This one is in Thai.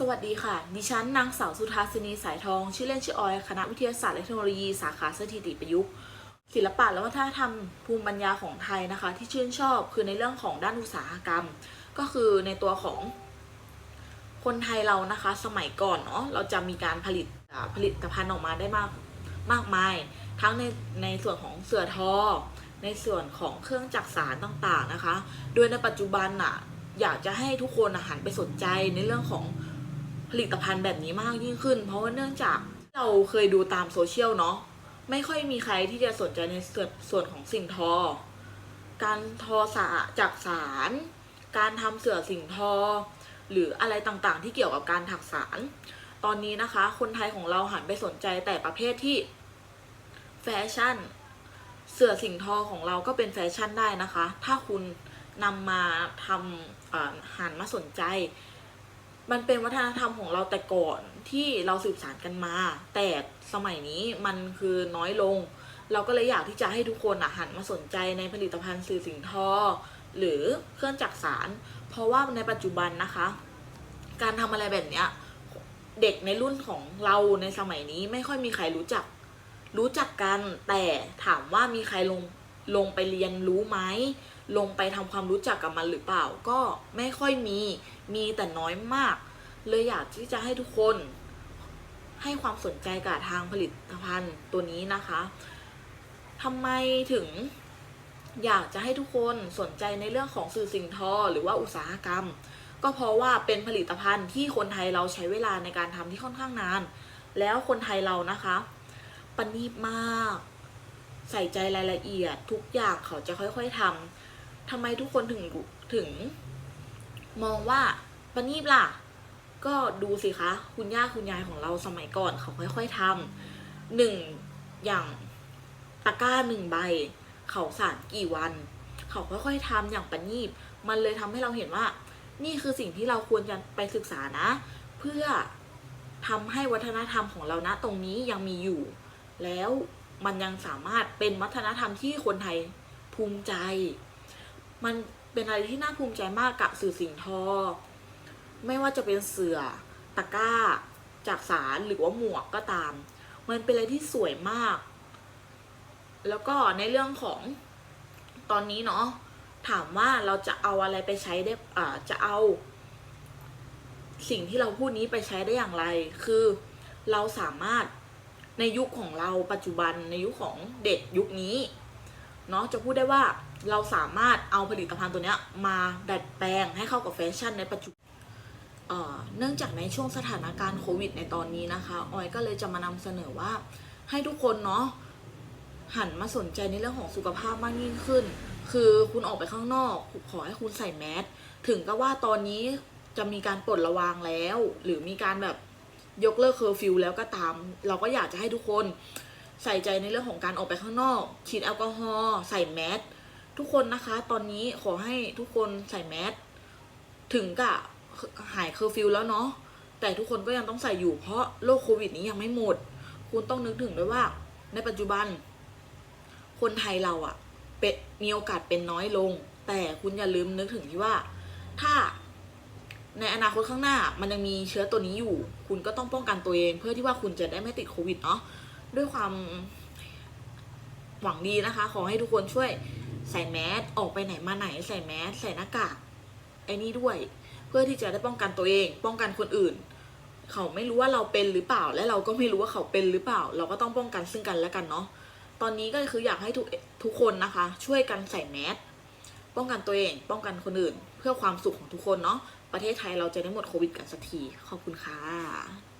สวัสดีค่ะ ดิฉันนางสาวสุธาสินีสายทอง ชื่อเล่นชื่อออย คณะวิทยาศาสตร์และเทคโนโลยี สาขาสถิติประยุกต์ ศิลปะและวัฒนธรรมภูมิปัญญาของไทยนะคะ ที่ชื่นชอบคือในเรื่องของด้านอุตสาหกรรม ก็คือในตัวของคนไทยเรานะคะ สมัยก่อนเนาะ เราจะมีการผลิตผลิตภัณฑ์ออกมาได้มากมากมาย ทั้งในในส่วนของเสือทอ ในส่วนของเครื่องจักสานต่างๆนะคะ โดยในปัจจุบันน่ะอยากจะให้ทุกคนหันไปสนใจในเรื่องของ ผลิตภัณฑ์แบบนี้มากยิ่งขึ้น เพราะว่าเนื่องจากเราเคยดูตามโซเชียลเนาะไม่ค่อยมีใครที่จะสนใจในส่วนส่วนของสิ่งทอ การทอสาจากสาร การทำเสือสิ่งทอ หรืออะไรต่างๆ ที่เกี่ยวกับการถักสาร ตอนนี้นะคะ คนไทยของเราหันไปสนใจแต่ประเภทที่แฟชั่น เสือสิ่งทอของเราก็เป็นแฟชั่นได้นะคะ ถ้าคุณนำมาทำหันมาสนใจ มันเป็นวัฒนธรรมของเราแต่ก่อนที่เราสืบสานกันมา แต่สมัยนี้มันคือน้อยลง เราก็เลยอยากที่จะให้ทุกคนอะหันมาสนใจในผลิตภัณฑ์สื่อสิ่งทอ หรือเครื่องจักสาร เพราะว่าในปัจจุบันนะคะ การทำอะไรแบบเนี้ยเด็กในรุ่นของเราในสมัยนี้ไม่ค่อยมีใครรู้จัก รู้จักกันแต่ถามว่ามีใครลงลงไปเรียนรู้ไหม ลงไปทำความรู้จักกับมันหรือเปล่า ก็ไม่ค่อยมีมีแต่น้อยมาก เลยอยากที่จะให้ทุกคนให้ความสนใจกับทางผลิตภัณฑ์ตัวนี้นะคะทำไมถึงอยากจะให้ทุกคนสนใจในเรื่องของสื่อสิ่งทอหรือว่าอุตสาหกรรม ก็เพราะว่าเป็นผลิตภัณฑ์ที่คนไทยเราใช้เวลาในการทำที่ค่อนข้างนาน แล้วคนไทยเรานะคะปณีตมาก ใส่ใจรายละเอียดทุกอย่างเขาจะค่อยๆทำ ทำไมทุกคนถึงถึง มองว่าปณีตล่ะ ก็ดูสิคะ คุณย่าคุณยายของเราสมัยก่อนเขาค่อยๆทำหนึ่งอย่างตะกร้าหนึ่งใบ เขาสารกี่วัน เขาค่อยๆทำอย่างประณีตมันเลยทำให้เราเห็นว่า นี่คือสิ่งที่เราควรจะไปศึกษานะ เพื่อทำให้วัฒนธรรมของเรานะตรงนี้ยังมีอยู่ แล้วมันยังสามารถเป็นวัฒนธรรมที่คนไทยภูมิใจ มันเป็นอะไรที่น่าภูมิใจมากกับสื่อสิ่งทอ ไม่ว่าจะเป็นเสือตะก้า จากสารหรือว่าหมวกก็ตาม มันเป็นอะไรที่สวยมาก แล้วก็ในเรื่องของตอนนี้เนาะถามว่าเราจะเอาอะไรไปใช้ได้อ่าจะเอา สิ่งที่เราพูดนี้ไปใช้ได้อย่างไร คือเราสามารถในยุคของเราปัจจุบันในยุคของเด็กยุคนี้ เนาะจะพูดได้ว่าเราสามารถเอาผลิตภัณฑ์ตัวเนี้ยมาดัดแปลงให้เข้ากับแฟชั่นในปัจจุบันเอ่อเนื่องจากในช่วงสถานการณ์โควิดในตอนนี้นะคะออยก็เลยจะมานำเสนอว่าให้ทุกคนเนาะหันมาสนใจในเรื่องของสุขภาพมากยิ่งขึ้น คือคุณออกไปข้างนอก ขอให้คุณใส่แมสถึงก็ว่าตอนนี้จะมีการปลดระวางแล้ว หรือมีการแบบยกเลิกเคอร์ฟิวแล้วก็ตาม เราก็อยากจะให้ทุกคน ใส่ใจในเรื่องของการออกไปข้างนอกฉีดแอลกอฮอล์ใส่แมสทุกคนนะคะ ตอนนี้ขอให้ทุกคนใส่แมสถึงกับหายเคอร์ฟิวแล้วเนาะแต่ทุกคนก็ยังต้องใส่อยู่เพราะโรคโควิดนี้ยังไม่หมด คุณต้องนึกถึงด้วยว่า ในปัจจุบัน คนไทยเราอะเป็นมีโอกาสเป็นน้อยลง แต่คุณอย่าลืมนึกถึงที่ว่า ถ้าในอนาคตข้างหน้ามันยังมีเชื้อตัวนี้อยู่ คุณก็ต้องป้องกันตัวเอง เพื่อที่ว่าคุณจะได้ไม่ติดโควิดเนาะ ด้วยความหวังดีนะคะ ขอให้ทุกคนช่วยใส่แมสออกไปไหนมาไหน ใส่แมสใส่หน้ากากไอ้นี่ด้วย เพื่อที่จะได้ป้องกันตัวเอง ป้องกันคนอื่น เขาไม่รู้ว่าเราเป็นหรือเปล่า และเราก็ไม่รู้ว่าเขาเป็นหรือเปล่า เราก็ต้องป้องกันซึ่งกันและกันเนาะตอนนี้ก็คืออยากให้ทุกทุกคนนะคะ ช่วยกันใส่แมสป้องกันตัวเอง ป้องกันคนอื่น เพื่อความสุขของทุกคนเนาะประเทศไทยเราจะได้หมดโควิดกันสักทีขอบคุณค่ะ